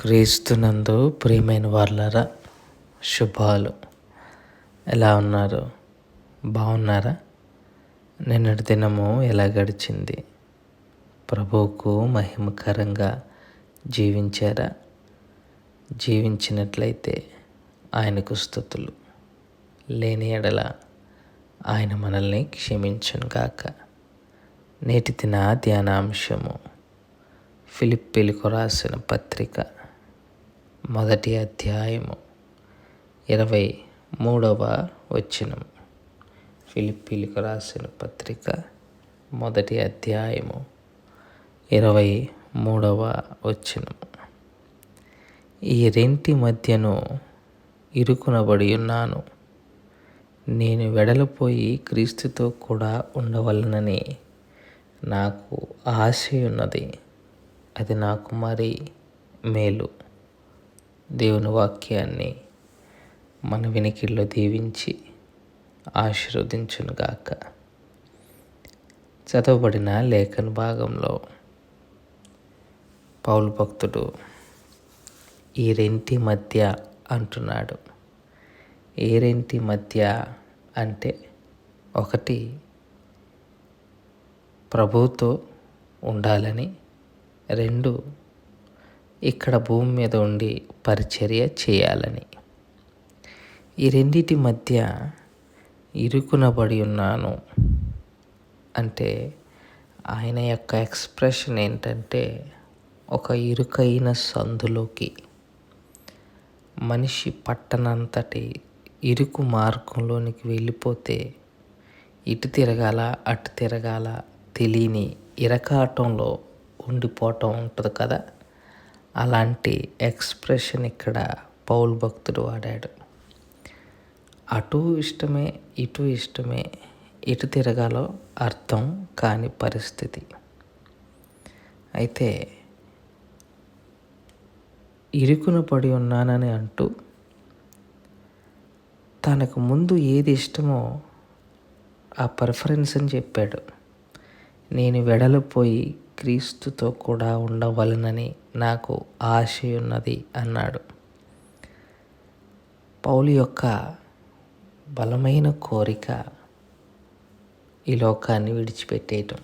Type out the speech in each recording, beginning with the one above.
క్రీస్తునందు ప్రియమైన వాళ్ళరా శుభాలు. ఎలా ఉన్నారు? బాగున్నారా? నిన్నటి దినము ఎలా గడిచింది? ప్రభువుకు మహిమకరంగా జీవించారా? జీవించినట్లయితే ఆయనకు స్థుతులు. లేని ఎడల ఆయన మనల్ని క్షమించను గాక. నేటి దిన ధ్యానాంశము. ఫిలిప్పిలకు రాసిన పత్రిక. మొదటి అధ్యాయము ఇరవై మూడవ వచనం. ఫిలిప్పీలకు రాసిన పత్రిక మొదటి అధ్యాయము ఇరవై మూడవ వచనం. ఈ రెంటి మధ్యను ఇరుకునబడి ఉన్నాను. నేను వెడలిపోయి క్రీస్తుతో కూడా ఉండవలనని నాకు ఆశ ఉన్నది అది నాకు మరి మేలు. దేవుని వాక్యాన్ని మన వినికిల్లో దీవించి ఆశీర్వదించునుగాక. చదవబడిన లేఖన భాగంలో పౌలు భక్తుడు ఈ రెంటి మధ్య అంటున్నాడు. ఏ రెంటి మధ్య అంటే ఒకటి ప్రభుతో ఉండాలని రెండు ఇక్కడ భూమి మీద ఉండి పరిచర్య చేయాలని. ఈ రెండింటి మధ్య ఇరుకునబడి ఉన్నాను. అంటే ఆయన యొక్క ఎక్స్ప్రెషన్ ఏంటంటే ఒక ఇరుకైన సందులోకి. మనిషి పట్టనంతటి ఇరుకు మార్గంలోనికి వెళ్ళిపోతే ఇటు తిరగాల అటు తిరగాల తెలియని ఇరకాటంలో ఉండిపోవటం ఉంటుంది కదా? అలాంటి ఎక్స్ప్రెషన్ ఇక్కడ పౌల్ భక్తుడు వాడాడు. అటు ఇష్టమే ఇటు ఇష్టమే ఇటు తిరగాలో అర్థం కాని పరిస్థితి. అయితే ఇరుకున పడి ఉన్నానని అంటూ తనకు ముందు ఏది ఇష్టమో ఆ ప్రిఫరెన్స్ అని చెప్పాడు. నేను వెడలిపోయి క్రీస్తుతో కూడా ఉండవలనని నాకు ఆశ ఉన్నది అన్నాడు. పౌలు యొక్క బలమైన కోరిక ఈ లోకాన్ని విడిచిపెట్టేయటం.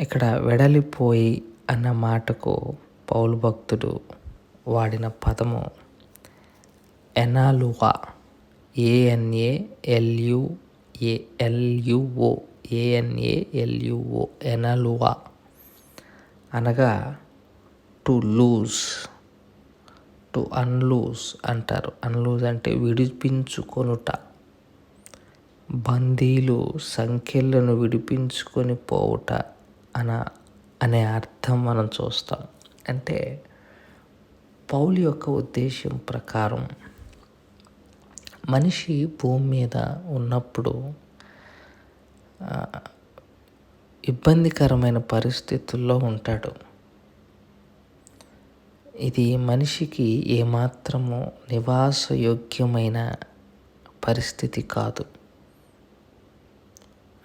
ఇక్కడ వెడలిపోయి అన్న మాటకు పౌలు భక్తుడు వాడిన పదము ఎనాలువా ఏఎన్ఏ ఎల్యుఏ ఎల్యుఓ ఏఎన్ఏఎల్యుఓ ఎనలువా అనగా టు లూజ్ టు అన్లూజ్ అంటారు. అన్లూజ్ అంటే విడిపించుకొనుట. బందీలు సంఖ్యలను విడిపించుకొని పోవుట అన అనే అర్థం మనం చూస్తాం. అంటే పౌలు యొక్క ఉద్దేశం ప్రకారం మనిషి భూమి మీద ఉన్నప్పుడు ఇబ్బందికరమైన పరిస్థితుల్లో ఉంటాడు. ఇది మనిషికి ఏమాత్రము నివాసయోగ్యమైన పరిస్థితి కాదు.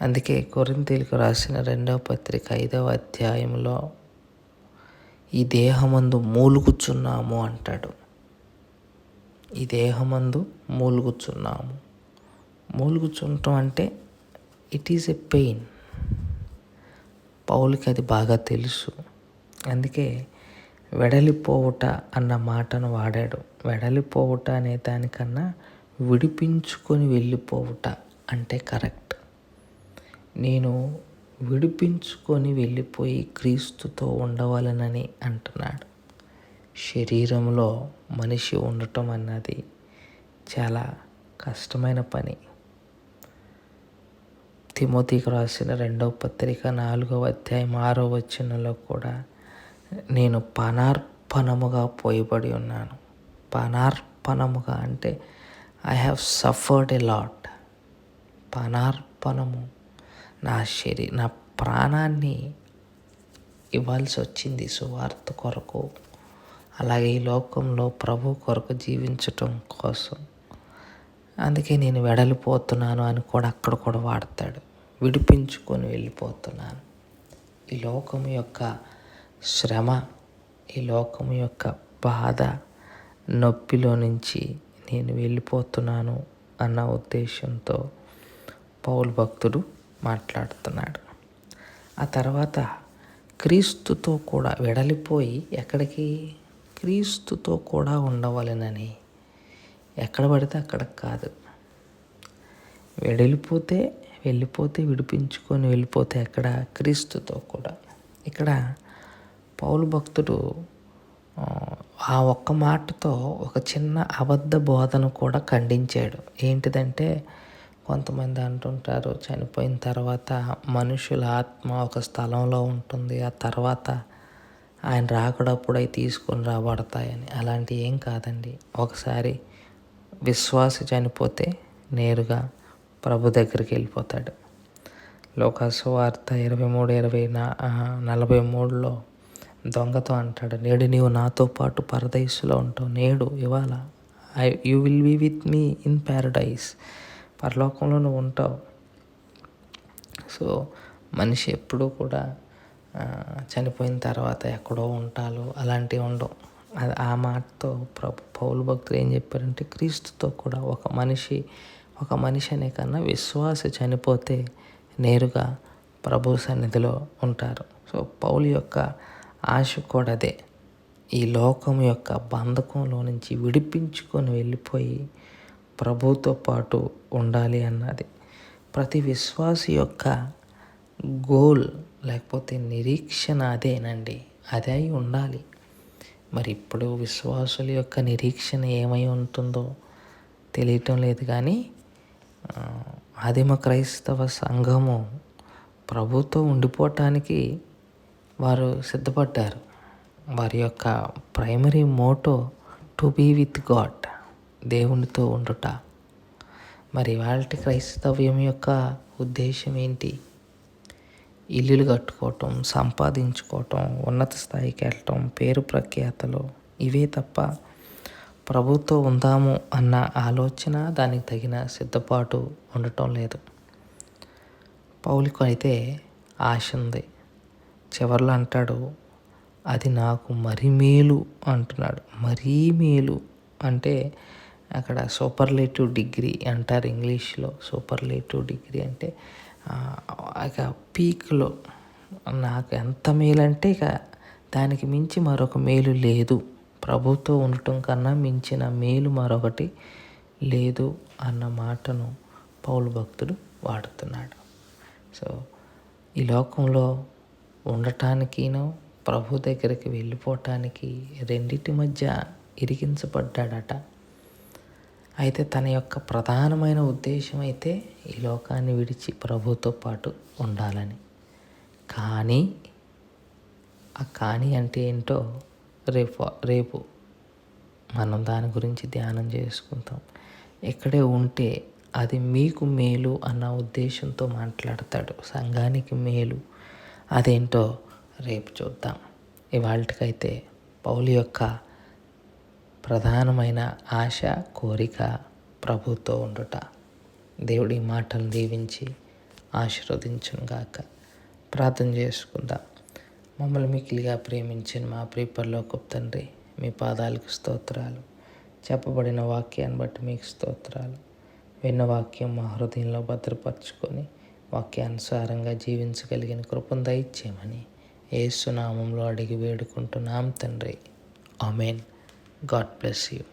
అందుకే కొరింతీలకు రాసిన రెండవ పత్రిక ఐదవ అధ్యాయంలో ఈ దేహమందు మూలుగుచున్నాము అంటాడు. ఈ దేహమందు మూలుగుచున్నాము. మూలుగుచుంటాం అంటే ఇట్ ఈజ్ ఎ పెయిన్ పౌలకి అది బాగా తెలుసు. అందుకే వెడలిపోవుట అన్న మాటను వాడాడు. వెడలిపోవుట అనే దానికన్నా విడిపించుకొని వెళ్ళిపోవుట అంటే కరెక్ట్. నేను విడిపించుకొని వెళ్ళిపోయి క్రీస్తుతో ఉండవలనని అంటున్నాడు. శరీరంలో మనిషి ఉండటం అన్నది చాలా కష్టమైన పని. తిమోతికి రాసిన రెండవ పత్రిక నాలుగవ అధ్యాయం ఆరో వచనంలో కూడా నేను పనార్పణముగా పోయిబడి ఉన్నాను. పనార్పణముగా అంటే I have suffered a lot పనార్పణము నా శరీ నా ప్రాణాన్ని ఇవ్వాల్సి వచ్చింది సువార్త కొరకు. అలాగే ఈ లోకంలో ప్రభు కొరకు జీవించటం కోసం. అందుకే నేను వెడలిపోతున్నాను అని కూడా అక్కడ కూడా వాడతాడు. విడిపించుకొని వెళ్ళిపోతున్నాను. ఈ లోకం యొక్క శ్రమ ఈ లోకం యొక్క బాధ నొప్పిలో నుంచి నేను వెళ్ళిపోతున్నాను అన్న ఉద్దేశంతో పౌలు భక్తుడు మాట్లాడుతున్నాడు. ఆ తర్వాత క్రీస్తుతో కూడా వెడలిపోయి ఎక్కడికి? క్రీస్తుతో కూడా ఉండవలెనని ఎక్కడ పడితే అక్కడ కాదు. వెడలిపోతే వెళ్ళిపోతే విడిపించుకొని వెళ్ళిపోతే ఎక్కడ? క్రీస్తుతో కూడా. ఇక్కడ పౌలు భక్తుడు ఆ ఒక్క మాటతో ఒక చిన్న అబద్ధ బోధన కూడా ఖండించాడు. ఏంటిదంటే కొంతమంది అంటుంటారు చనిపోయిన తర్వాత మనుషుల ఆత్మ ఒక స్థలంలో ఉంటుంది ఆ తర్వాత ఆయన రాకడప్పుడు అవి తీసుకొని రాబడతాయని. అలాంటి ఏం కాదండి. ఒకసారి విశ్వాస చనిపోతే నేరుగా ప్రభు దగ్గరికి వెళ్ళిపోతాడు. లోకాసు వార్త ఇరవై మూడు ఇరవై నా నలభై మూడులో దొంగతో అంటాడు నేడు నీవు నాతో పాటు పరదైస్లో ఉంటావు. నేడు ఇవాళ I you will be with me in paradise పరలోకంలో నువ్వు ఉంటావు. సో మనిషి ఎప్పుడూ కూడా చనిపోయిన తర్వాత ఎక్కడో ఉంటాలు అలాంటివి ఉండవు. అది ఆ మాటతో ప్రభు పౌలు భక్తులు ఏం చెప్పారంటే క్రీస్తుతో కూడా ఒక మనిషి ఒక మనిషి అనే కన్నా విశ్వాస చనిపోతే నేరుగా ప్రభు సన్నిధిలో ఉంటారు. సో పౌలు యొక్క ఆశ కూడా అదే. ఈ లోకం యొక్క బంధకంలో నుంచి విడిపించుకొని వెళ్ళిపోయి ప్రభుతో పాటు ఉండాలి అన్నది. ప్రతి విశ్వాసి యొక్క గోల్ లేకపోతే నిరీక్షణ అదేనండి. అదే అయి ఉండాలి. మరి ఇప్పుడు విశ్వాసుల యొక్క నిరీక్షణ ఏమై ఉంటుందో తెలియటం లేదు కానీ ఆదిమ క్రైస్తవ సంఘము ప్రభుతో ఉండిపోవటానికి వారు సిద్ధపడ్డారు. వారి యొక్క primary motto to be with God దేవునితో ఉండుట. మరి వాళ్ళ క్రైస్తవ్యం యొక్క ఉద్దేశం ఏంటి? ఇల్లులు కట్టుకోవటం సంపాదించుకోవటం ఉన్నత స్థాయికి వెళ్ళటం పేరు ప్రఖ్యాతలు ఇవే తప్ప ప్రభుతో ఉందాము అన్న ఆలోచన దానికి తగిన సిద్ధపాటు ఉండటం లేదు. పౌలికు అయితే ఆశ ఉంది. చివరిలో అంటాడు అది నాకు మరీ మేలు అంటున్నాడు. మరీ మేలు అంటే అక్కడ సూపర్లేటివ్ డిగ్రీ అంటారు ఇంగ్లీష్లో. సూపర్లేటివ్ డిగ్రీ అంటే ఇక పీక్లో నాకు ఎంత మేలు అంటే ఇక దానికి మించి మరొక మేలు లేదు. ప్రభుతో ఉండటం కన్నా మించిన మేలు మరొకటి లేదు అన్న మాటను పౌలు భక్తుడు వాడుతున్నాడు. సో ఈ లోకంలో ఉండటానికినో ప్రభు దగ్గరికి వెళ్ళిపోవటానికి రెండింటి మధ్య ఇరిగించబడ్డాడట అయితే తన యొక్క ప్రధానమైన ఉద్దేశం అయితే ఈ లోకాన్ని విడిచి ప్రభుతో పాటు ఉండాలని. కానీ ఆ కానీ అంటే ఏంటో రేపు రేపు మనం దాని గురించి ధ్యానం చేసుకుంటాం. ఎక్కడే ఉంటే అది మీకు మేలు అన్న ఉద్దేశంతో మాట్లాడతాడు. సంఘానికి మేలు అదేంటో రేపు చూద్దాం. ఇవాళకైతే పౌలి యొక్క ప్రధానమైన ఆశ కోరిక ప్రభుతో ఉండుట. దేవుడి మాటలు దీవించి ఆశీర్వదించునుగాక ప్రార్థన చేసుకుందాం. మమ్మల్ని మిక్కిలిగా ప్రేమించిన మా ప్రీపర్లోకి తండ్రి మీ పాదాలకు స్తోత్రాలు. చెప్పబడిన వాక్యాన్ని బట్టి మీకు స్తోత్రాలు. విన్న వాక్యం మా హృదయంలో భద్రపరచుకొని వాక్యానుసారంగా జీవించగలిగిన కృపను దయచేయమని ఏసునామంలో అడిగి వేడుకుంటున్నాం తండ్రి. అమేన్ గాడ్ బ్లెస్ యూ